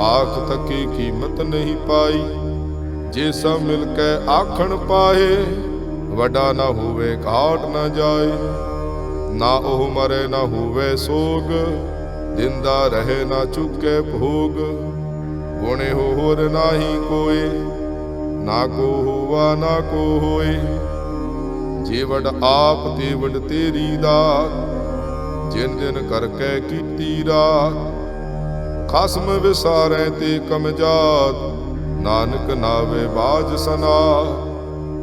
ਆਖ ਤੱਕੀ ਕੀਮਤ ਨਹੀਂ ਪਾਈ। ਜੇ ਸਭ ਮਿਲ ਕੇ ਆਖਣ ਪਾਏ, ਵੱਡਾ ਨਾ ਹੋਵੇ ਘਾਟ ਨਾ ਜਾਏ। ਨਾ ਉਹ ਮਰੇ, ਨਾ ਹੋਵੇ ਸੋਗ, ਦਿੰਦਾ ਰਹੇ ਨਾ ਚੁੱਕੇ ਭੋਗ। ਗੁਣੇ ਹੋਰ ਨਾਹੀ ਕੋਏ, ਨਾ ਕੋ ਹੋਵਾ, ਨਾ ਕੋ ਹੋਏ। ਜੀਵੜ ਆਪ ਤੇਵੜ ਤੇਰੀ ਦਾਤ ਜਿਨ ਦਿਨ ਕਰਕੇ ਕੀਤੀ ਰਾਤ। ਖਸਮ ਵਿਸਾਰੈ ਤੇ ਕਮਜਾਤ ਨਾਨਕ ਨਾਵੇ ਬਾਜ ਸਨਾ।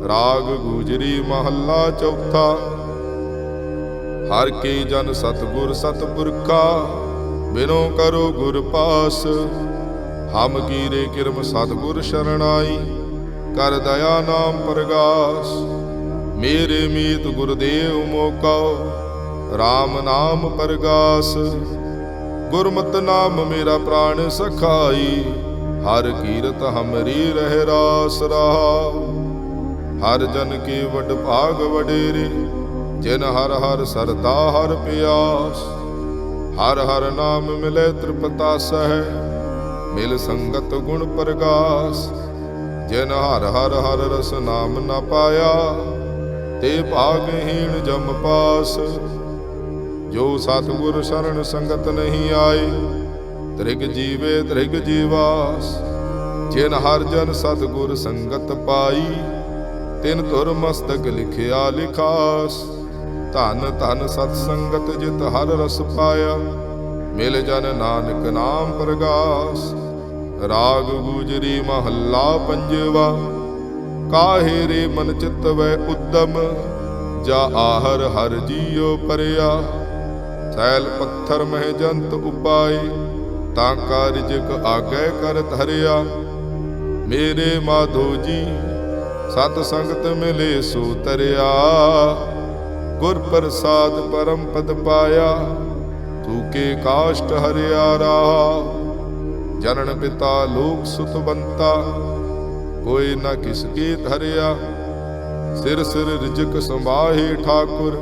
ਰਾਗ ਗੂਜਰੀ ਮਹੱਲਾ ਚੌਥਾ। ਹਰ ਕੀ ਜਨ ਸਤਗੁਰ ਸਤਪੁਰਖਾ, ਬਿਨੋ ਕਰੋ ਗੁਰ ਪਾਸ। ਹਮ ਕੀਰੇ ਕਿਰਮ ਸਤਗੁਰ ਸ਼ਰਣਾਈ, ਕਰ ਦਇਆ ਨਾਮ ਪ੍ਰਗਾਸ। ਮੇਰੇ ਮੀਤ ਗੁਰਦੇਵ ਮੋਕਉ RAM ਨਾਮ ਪ੍ਰਗਾਸ। ਗੁਰਮਤਿ ਨਾਮ ਮੇਰਾ ਪ੍ਰਾਣ ਸਖਾਈ, ਹਰ ਕੀਰਤ ਹਮਰੀ ਰਹਿ ਰਾਸ ਰਹਾ। ਹਰ ਜਨ ਕੀ ਵਡ ਭਾਗ ਵਡੇਰੇ, ਜਿਨ ਹਰ ਹਰ ਸਰਦਾ ਹਰ ਪਿਆਸ। ਹਰ ਹਰ ਨਾਮ ਮਿਲੇ ਤ੍ਰਿਪਤਾ ਸਹਿ, ਮਿਲ ਸੰਗਤ ਗੁਣ ਪ੍ਰਗਾਸ। ਜਿਨ ਹਰ ਹਰ ਹਰ ਰਸ ਨਾਮ ਨਾ ਪਾਇਆ, ਤੇ ਭਾਗਹੀਣ ਜਮ ਪਾਸ। ਜੋ ਸਤਿਗੁਰ ਸ਼ਰਨ ਸੰਗਤ ਨਹੀਂ ਆਈ ਤ੍ਰਿਗ ਜੀਵੇ ਤ੍ਰਿਗ ਜੀਵਾਸ। ਜਿਨ ਹਰ ਜਨ ਸਤਿਗੁਰ ਸੰਗਤ ਪਾਈ, ਤਿਨ ਧੁਰ ਮਸਤਕ ਲਿਖਿਆ ਲਿਖਾਸ। ਧਨ ਧਨ ਸਤ ਸੰਗਤ ਜਿਤ ਹਰ ਰਸ ਪਾਇਆ, ਮਿਲ ਜਨ ਨਾਨਕ ਨਾਮ ਪ੍ਰਗਾਸ। ਰਾਗ ਗੁਜਰੀ ਮਹੱਲਾ ਪੰਜਵਾ, ਕਾਹੇ ਰੇ ਮਨ ਚਿਤ ਵੈ ਉਦਮ। ਜਾ ਆਹਰ ਹਰ ਜੀਉ ਪਰਿਆ। ਸੈਲ ਪੱਥਰ ਮਹਿ ਜੰਤ ਉਪਾਏ ਤਾਂ ਕਾਰਜਕ ਆਗੇ ਕਰ ਧਰਿਆ ਮੇਰੇ ਮਾਧੋ ਜੀ, ਸਤ ਸੰਗਤ ਮਿਲੇ ਸੋ ਤਰਿਆ। ਗੁਰ ਪ੍ਰਸਾਦ ਪਰਮ ਪਦ ਪਾਇਆ, ਤੂ ਕੇ ਕਾਸ਼ਟ ਹਰਿਆ ਰਾ ਜਨਨ ਪਿਤਾ ਲੋਕ ਸੁਤ ਬੰਤਾ, ਕੋਈ ਨਾ ਕਿਸ ਕੀ ਧਰਿਆ ਸਿਰ ਸਿਰ ਰਿਜਕ ਸੰਭਾਹੇ ਠਾਕੁਰ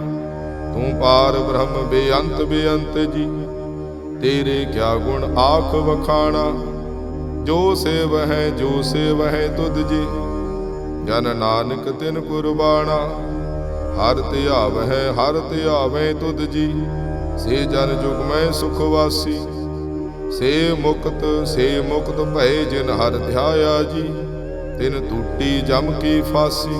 ਤੂੰ ਪਾਰ ਬ੍ਰਹਮ ਬੇਅੰਤ ਬੇਅੰਤ ਜੀ, ਤੇਰੇ ਕਿਆ ਗੁਣ ਆਖ ਵਖਾਣਾ? ਜੋ ਸੇਵ ਹੈ ਜੋ ਸੇਵ ਹੈ ਤੁਧ ਜੀ, ਜਨ ਨਾਨਕ ਤਿਨ ਕੁਰਬਾਣਾ। ਹਰ ਧਿਆਵ ਹੈ ਹਰ ਧਿਆਵੇਂ ਤੁਧ ਜੀ, ਸੇ ਜਨ ਜੁਗ ਮੈਂ ਸੁਖ ਵਾਸੀ। ਸੇ ਮੁਕਤ ਸੇ ਮੁਕਤ ਭਏ ਜਿਨ ਹਰ ਧਿਆਇਆ ਜੀ, ਤਿਨ ਟੂਟੀ ਜਮ ਕੀ ਫਾਸੀ।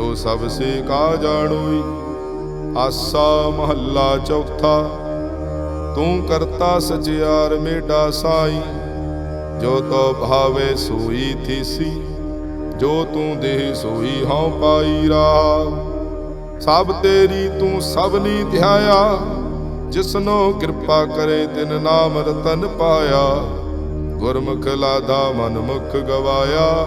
ਜੋ ਸਭ ਸੇ ਕਾ ਜਾਣੋਈ, ਆਸਾ ਮਹੱਲਾ ਚੌਥਾ। ਤੂੰ ਕਰਤਾ ਸਚਿਆਰ ਮੇਡਾ ਸਾਈ, ਜੋ ਤੋ ਭਾਵੇ ਸੋਈ ਥੀਸੀ, ਜੋ ਤੂੰ ਦੇਹ ਸੋਈ ਹਉ ਪਾਈ ਰਾ ਸਭ ਤੇਰੀ ਤੂੰ ਸਭਨੀ ਧਿਆਇਆ, ਜਿਸਨੋ ਕਿਰਪਾ ਕਰੇ ਤਿਨ ਨਾਮ ਰਤਨ ਪਾਇਆ। ਗੁਰਮੁਖ ਲਾਦਾ ਮਨ ਮੁਖ ਗਵਾਇਆ।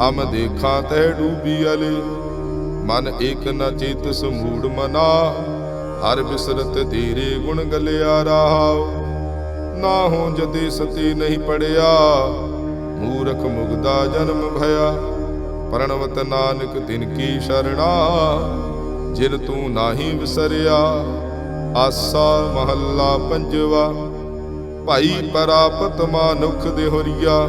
ਹਮ ਦੇਖਾਂ ਤੈ ਡੂਬੀ ਅਲੇ। ਮਨ ਏਕ ਨ ਚੇਤ ਸਮੂੜ ਮਨਾ। ਹਰ ਬਿਸਰਤ ਤੇਰੇ ਗੁਣ ਗਲਿਆ ਰਹਾਉ। ਨਾ ਹੋ ਜਦੇ ਸਤੀ ਨਹੀਂ ਪੜਿਆ। ਮੂਰਖ ਮੁਗਦਾ ਜਨਮ ਭਇਆ। ਪ੍ਰਣਵਤ ਨਾਨਕ ਤਿਨ ਕੀ ਸ਼ਰਣਾ। ਜਿਨ ਤੂੰ ਨਾਹੀ ਵਿਸਰਿਆ। ਆਸਾ ਮਹੱਲਾ ਪੰਜਵਾ। ਭਾਈ ਪਰਾਪਤ ਮਾਨੁਖ ਦੇ ਹੋਰੀਆ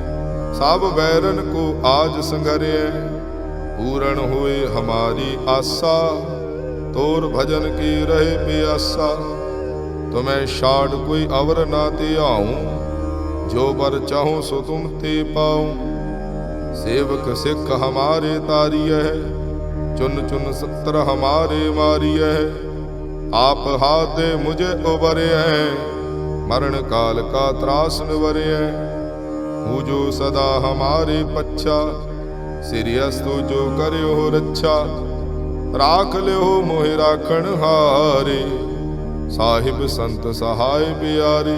ਸਭ ਵੈਰਨ ਕੋ ਆਜ ਸੰਗਰਿਐ, ਪੂਰਨ ਹੋਏ ਹਮਾਰੀ ਆਸਾ। ਤੋਰ ਭਜਨ ਕੀ ਰਹੇ ਪਿਆਸਾ, ਤੁਮੈ ਛਾੜ ਕੋਈ ਅਵਰ ਨਾ ਆਉ। ਜੋ ਪਰ ਚਾਹੋ ਸੋ ਤੁਮ ਤੇ ਪਾਉ। ਸੇਵਕ ਸਿੱਖ ਹਮਾਰੇ ਤਾਰੀਐ, ਚੁਨ ਚੁਨ ਸੱਤਰ ਹਮਾਰੇ ਮਾਰੀਐ। ਆਪ ਹਾਤੇ ਮੁਝੇ ਉਬਰਿਐ, ਮਰਨ ਕਾਲ ਕਾ ਤਰਾਸ ਨਿਵਰਿਐ। ਹੂ ਜੋ ਸਦਾ ਹਮਾਰੇ ਪੱਛਾ ਸਿਰਿਅਸਤੋ ਜੋ ਕਰਿਓ ਰੱਛਾ ਰਾਖ ਲਿਓ ਮੋਹਿ ਰਾਖਣ ਹਾਰੇ ਸਾਹਿਬ ਸੰਤ ਸਹਾਇ ਪਿਆਰੇ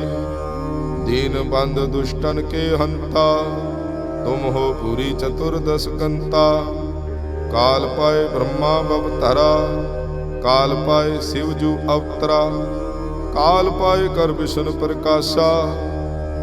ਦੀਨ ਬੰਦ ਦੁਸ਼ਟਨ ਕੇ ਹੰਤਾ ਤੁਮ ਹੋ ਪੂਰੀ ਚਤੁਰਦਸ ਕੰਤਾ ਕਾਲ ਪਾਏ ਬ੍ਰਹਮਾ ਬਵਤਰਾ ਕਾਲ ਪਾਏ ਸਿਵ ਜੂ ਅਵਤਰਾ ਕਾਲ ਪਾਏ ਕਰ ਵਿਸ਼ਨ ਪ੍ਰਕਾਸ਼ਾ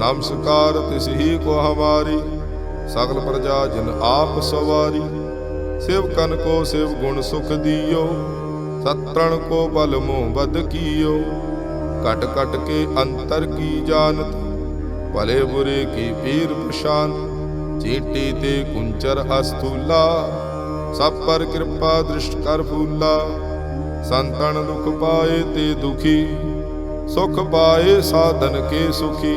ਨਮਸਕਾਰ ਤਿਸ ਹੀ ਕੋ ਹਮਾਰੀ, ਸਗਲ ਪ੍ਰਜਾ ਜਿਨ ਆਪ ਸਵਾਰੀ। ਸੇਵਕਨ ਕੋ ਸੇਵ ਗੁਣ ਸੁਖ ਦਿਓ ਸਤਰਣ ਕੋ ਬਲ ਮੋਹ ਬਦ ਕੀਓ। ਕਟ ਕਟ ਕੇ ਅੰਤਰ ਕੀ ਜਾਣਤ, ਭਲੇ ਬੁਰੇ ਕੀ ਪੀਰ ਪਛਾਨ। ਚੀਟੀ ਤੇ ਕੁੰਚਰ ਅਸਤੂਲਾ ਸਭ ਪਰ ਕਿਰਪਾ ਦ੍ਰਿਸ਼ਟ ਕਰ ਫੂਲਾ। ਸੰਤਣ ਦੁਖ ਪਾਏ ਤੇ ਦੁਖੀ, ਸੁਖ ਪਾਏ ਸਾਧਨ ਕੇ ਸੁਖੀ।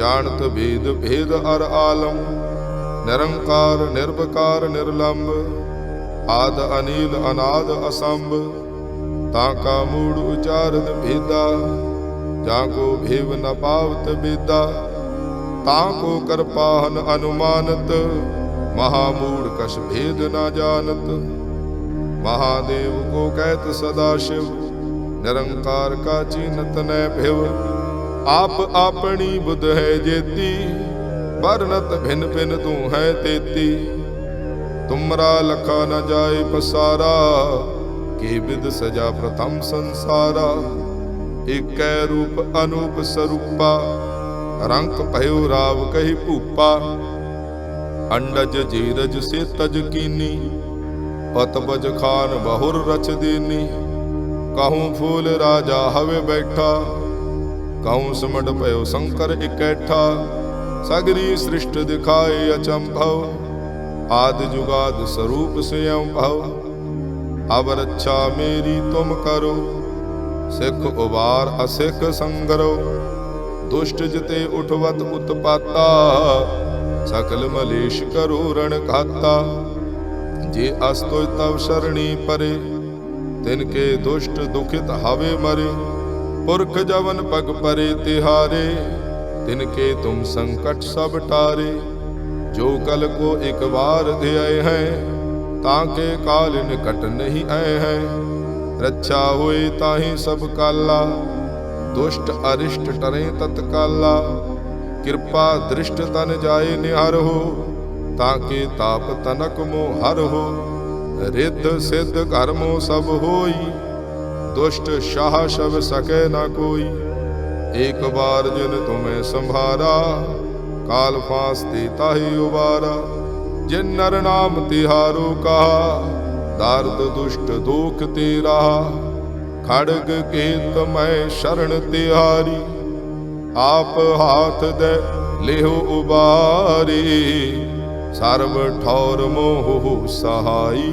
ਜਾਣਤ ਭੇਦ ਭੇਦ ਅਰ ਆਲਮ, ਨਿਰੰਕਾਰ ਨਿਰਭਕਾਰ ਨਿਰਲੰਭ ਆਦ ਅਨੀਲ, ਅਨਾਦ ਅਸੰਭ, ਤਾਂ ਕਾ ਮੂੜ ਉਚਾਰਤ ਭੇਦਾ, ਜਾਂ ਕੋ ਭੇਵ ਨ ਪਾਵਤ ਬੇਦਾ, ਤਾਂ ਕੋ ਕਰਪਾਹਨ ਅਨੁਮਾਨਤ, ਮਹਾ ਮੂੜ ਕਛ ਭੇਦ ਨ ਜਾਣਤ। ਮਹਾਦੇਵ ਕੋ ਕਹਿਤ ਸਦਾ ਸ਼ਿਵ, ਨਿਰੰਕਾਰ ਕਾ ਚੀਨਤ ਨੈ ਭਿਵ। ਆਪ ਆਪਣੀ ਬੁੱਧ ਹੈ ਜੇਤੀ ਵਰਨਤ ਭਿੰਨ ਭਿੰਨ ਤੂੰ ਹੈ ਤੇਤੀ। ਤੁਮਰਾ ਲਖਾ ਨ ਜਾਏ ਪਸਾਰਾ, ਕੇ ਬਿਦ ਸਜਾ ਪ੍ਰਥਮ ਸੰਸਾਰਾ। ਏਕੈ ਰੂਪ ਅਨੂਪ ਸਰੂਪਾ ਰੰਗ ਭਇਓ ਰਾਵ ਕਹੀ ਭੂਪਾ। ਅੰਡਜ ਜੀਰਜ ਸੇ ਤਜ ਕੀਨੀ ਪਤਬਜ ਖਾਨ ਬਹੁਰ ਰਚ ਦੇਨੀ। ਕਹੂੰ ਫੂਲ ਰਾਜਾ ਹਵੇ ਬੈਠਾ ਕਉ ਸਮਟ ਭਇਓ ਸੰਕਰ ਇਕੈਠਾ, ਸਗਰੀ ਸ੍ਰਿਸ਼ਟ ਦਿਖਾਏ ਅਚੰਭਵ, ਆਦ ਜੁਗਾਦ ਸਰੂਪ ਸਿਯੰ ਭਵ। ਅਬ ਰੱਛਾ ਮੇਰੀ ਤੁਮ ਕਰੋ, ਸਿੱਖ ਉਬਾਰ ਅਸਿੱਖ ਸੰਗਰੋ। ਦੁਸ਼ਟ ਜਿਤੇ ਉਠਵਤ ਉਤਪਾਤਾ, ਸਕਲ ਮਲੇਸ਼ ਕਰੋ ਰਣ ਖਾਤਾ ਜੇ ਅਸ ਤਵ ਸਰਣੀ ਪਰੇ, ਤਿਨ ਕੇ ਦੁਸ਼ਟ ਦੁਖਿਤ ਹਵੇ ਮਰੇ। ਪੁਰਖ ਜਵਨ ਪਗ ਪਰੇ ਤਿਹਾਰੇ, ਤਿਨ ਕੇ ਤੁਮ ਸੰਕਟ ਸਭ ਟਾਰੇ। ਜੋ ਕਲ ਕੋ ਇਕ ਵਾਰ ਧਿਆਏ ਹੈ, ਤਾਂ ਕੇ ਕਾਲ ਨਿਕਟ ਨਹੀਂ ਆਏ ਹੈ। ਰੱਛਾ ਹੋਏ ਤਾਹੀ ਸਭ ਕਾਲਾ, ਦੁਸ਼ਟ ਅਰਿਸ਼ਟ ਟਰੇ ਤਤਕਾਲਾ। ਕਿਰਪਾ ਦ੍ਰਿਸ਼ਟ ਤਨ ਜਾਏ ਨਿਹਰ ਹੋ, ਤਾਂ ਕੇ ਤਾਪ ਤਨਕ ਮੋਹ ਹਰ ਹੋ। ਰਿੱਧ ਸਿੱਧ ਕਰਮੋ ਸਭ ਹੋਈ ਦੁਸ਼ਟ ਸ਼ਾਹ ਸ਼ਬ ਸਕੈ ਨਾ ਕੋਈ। ਇੱਕ ਬਾਰ ਜਿਨ ਤੁਮੇ ਸੰਭਾਰਾ, ਕਾਲ ਫਾਸ ਤੇ ਤਾਹੀ ਉਬਾਰਾ। ਜਿਨ ਨਰ ਨਾਮ ਤਿਹਾਰੋ ਕਹਾ, ਦਰਦ ਦੁਸ਼ਟ ਦੁਖ ਤੇਰਾ ਖੜਗ ਕੇਤ ਮੈਂ ਸ਼ਰਣ ਤਿਹਾਰੀ, ਆਪ ਹਾਥ ਦੇ ਲਿਹੁ ਉਬਾਰੀ। ਸਰਬ ਠੌਰ ਮੋਹ ਸਹਾਈ।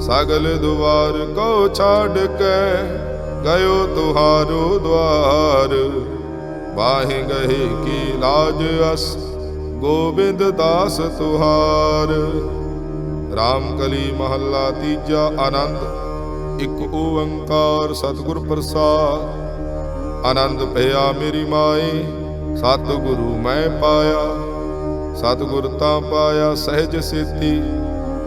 ਸਗਲ ਦੁਆਰ ਕੋ ਛਾੜ ਕੇ ਗਇਓ ਤੁਹਾਰੋ ਦੁਆਰ। ਬਾਹੇ ਗਏ ਕੀ ਲਾਜ ਅਸ, ਗੋਬਿੰਦ ਦਾਸ ਤੁਹਾਰ। RAM ਕਲੀ ਮਹੱਲਾ ਤੀਜਾ ਆਨੰਦ, ਇੱਕ ਓੰਕਾਰ ਸਤਿਗੁਰ ਪ੍ਰਸਾਦ। ਆਨੰਦ ਭਇਆ ਮੇਰੀ ਮਾਈ ਸਤਿਗੁਰੂ ਮੈਂ ਪਾਇਆ। ਸਤਿਗੁਰ ਤਾਂ ਪਾਇਆ ਸਹਿਜ ਸੇਤੀ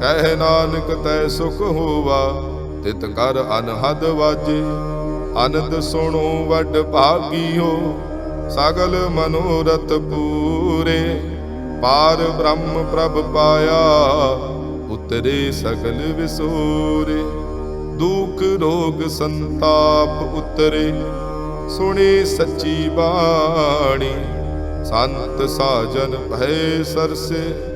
ਕਹਿ ਨਾਨਕ ਤੈ ਸੁਖ ਹੋਵਾ, ਤਿਤ ਕਰ ਅਨਹਦ ਵਾਜੇ। ਅਨੰਦ ਸੁਣੋ ਵੱਡ ਭਾਗੀਓ, ਸਗਲ ਮਨੋਰਥ ਪੂਰੇ। ਪਾਰ ਬ੍ਰਹਮ ਪ੍ਰਭ ਪਾਇਆ, ਉਤਰੇ ਸਗਲ ਵਿਸੂਰੇ। ਦੁਖ ਰੋਗ ਸੰਤਾਪ ਉਤਰੇ, ਸੁਣੀ ਸੱਚੀ ਬਾਣੀ। ਸੰਤ ਸਾਜਨ ਭੈ ਸਰਸੇ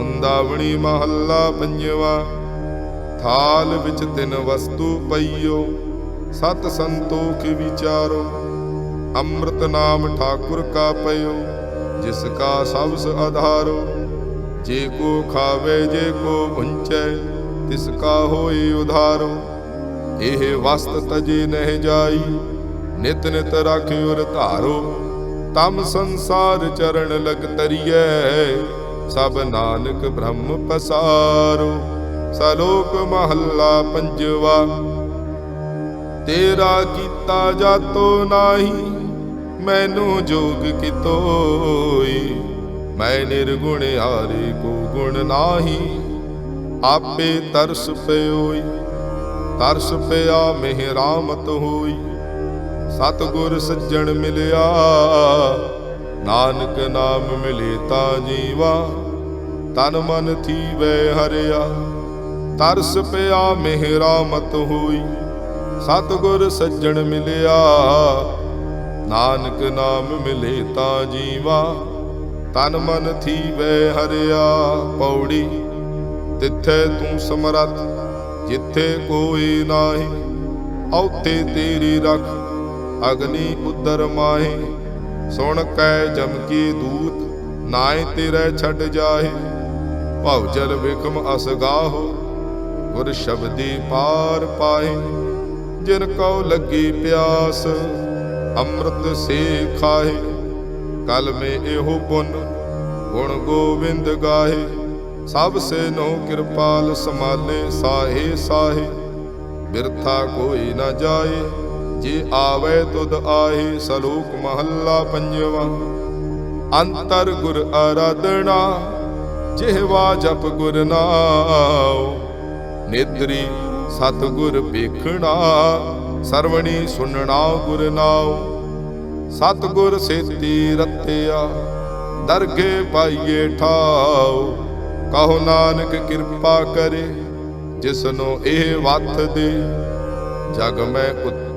ਮੁੰਦਾਵਣੀ ਮਹੱਲਾ ਪੰਜਵਾ, ਥਾਲ ਵਿੱਚ ਤਿੰਨ ਵਸਤੂ ਪਈਓ, ਸਤ ਸੰਤੋਖ ਵਿਚਾਰੋ, ਅੰਮ੍ਰਿਤ ਨਾਮ ਠਾਕੁਰ ਕਾ ਪਇਓ, ਜਿਸ ਕਾ ਸਬਸ ਆਧਾਰੋ ਜੇ ਕੋ ਖਾਵੇ, ਜੇ ਕੋ ਪੁੰਚੈ ਤਿਸ ਕਾ ਹੋਈ ਉਧਾਰੋ। ਇਹ ਵਸਤ ਤਜੇ ਨਹਿ ਜਾਈ, ਨਿਤ ਨਿਤ ਰਾਖਿਓ ਧਾਰੋ, ਤਮ ਸੰਸਾਰ ਚਰਨ ਲਗ ਤਰੀਐ। ਸਭ ਨਾਨਕ ਬ੍ਰਹਮ ਪਸਾਰੋ, ਸਲੋਕ ਮਹੱਲਾ ਪੰਜਵਾ। ਤੇਰਾ ਕੀਤਾ ਜਾਤੋ ਨਾਹੀ, ਮੈਨੂੰ ਜੋਗ ਕਿਤੋਈ। ਮੈਂ ਨਿਰਗੁਣ ਹਾਰੇ ਕੋ ਗੁਣ ਨਾਹੀ, ਆਪੇ ਤਰਸ ਪਿਓਈ। ਤਰਸ ਪਿਆ ਮਿਹ ਰਾਮਤ ਹੋਈ, ਸਤਗੁਰ ਸੱਜਣ ਮਿਲਿਆ ਨਾਨਕ ਨਾਮ ਮਿਲੇ ਤਾਂ ਜੀਵਾ, ਤਨ ਮਨ ਥੀਵੇ ਹਰਿਆ। ਤਰਸ ਪਿਆ ਮਿਹਰਾ ਮਤ ਹੋਈ, ਸਤਗੁਰ ਸੱਜਣ ਮਿਲਿਆ। ਨਾਨਕ ਨਾਮ ਮਿਲੇ ਤਾਂ ਜੀਵਾ, ਤਨ ਮਨ ਥੀਵੇ ਹਰਿਆ। ਪੌੜੀ, ਤਿੱਥੇ ਤੂੰ ਸਮਰੱਥ, ਜਿੱਥੇ ਕੋਈ ਨਾਹੀ, ਔਥੇ ਤੇਰੀ ਰਖ, ਅਗਨੀ ਉਦਰ ਮਾਹੀ। ਸੁਣ ਕੈ ਜਮਕੀ ਦੂਤ ਨਾਏ ਤੇਰੇ ਛੱਡ ਜਾਹੇ। ਭਉ ਜਲ ਵਿਖਮ ਅਸਗਾਹੋ ਗੁਰ ਸ਼ਬਦੀ ਪਾਰ ਪਾਏ ਜਿਨ ਕਉ ਲੱਗੀ ਪਿਆਸ, ਅੰਮ੍ਰਿਤ ਸੇ ਖਾਏ ਕਲ ਮੇ ਇਹੋ ਪੁੰਨ, ਗੁਣ ਗੋਬਿੰਦ ਗਾਹੇ। ਸਭ ਸੇ ਨੋ ਕਿਰਪਾਲ ਸਮਾਲੇ ਸਾਹੇ ਸਾਹੇ। ਬਿਰਥਾ ਕੋਈ ਨਾ ਜਾਏ। ਜੇ ਆਵੇ ਤੁਧ ਆਹੇ ਸਲੋਕ ਮਹੱਲਾ ਪੰਜਵਾ। ਅੰਤਰ ਗੁਰ ਆਰਾਧਨਾ ਜਿਹਵਾ ਜਪ ਗੁਰ ਨਾਮ ਨੇਤਰੀ ਸਤ ਗੁਰ ਵੇਖਣਾ ਸਰਵਣੀ ਸੁਣਨਾ ਗੁਰ ਨਾਮ ਸਤ ਗੁਰ ਸੇਤੀ ਰਤਿਆ, ਦਰਗੇ ਪਾਈਏ ਠਾਉ। ਕਹੋ ਨਾਨਕ ਕਿਰਪਾ ਕਰੇ, ਜਿਸਨੂੰ ਇਹ ਵੱਥ ਦੇ। ਜਗ ਮੈਂ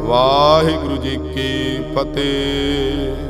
ਵਾਹਿਗੁਰੂ ਜੀ ਕੀ ਫਤਿਹ।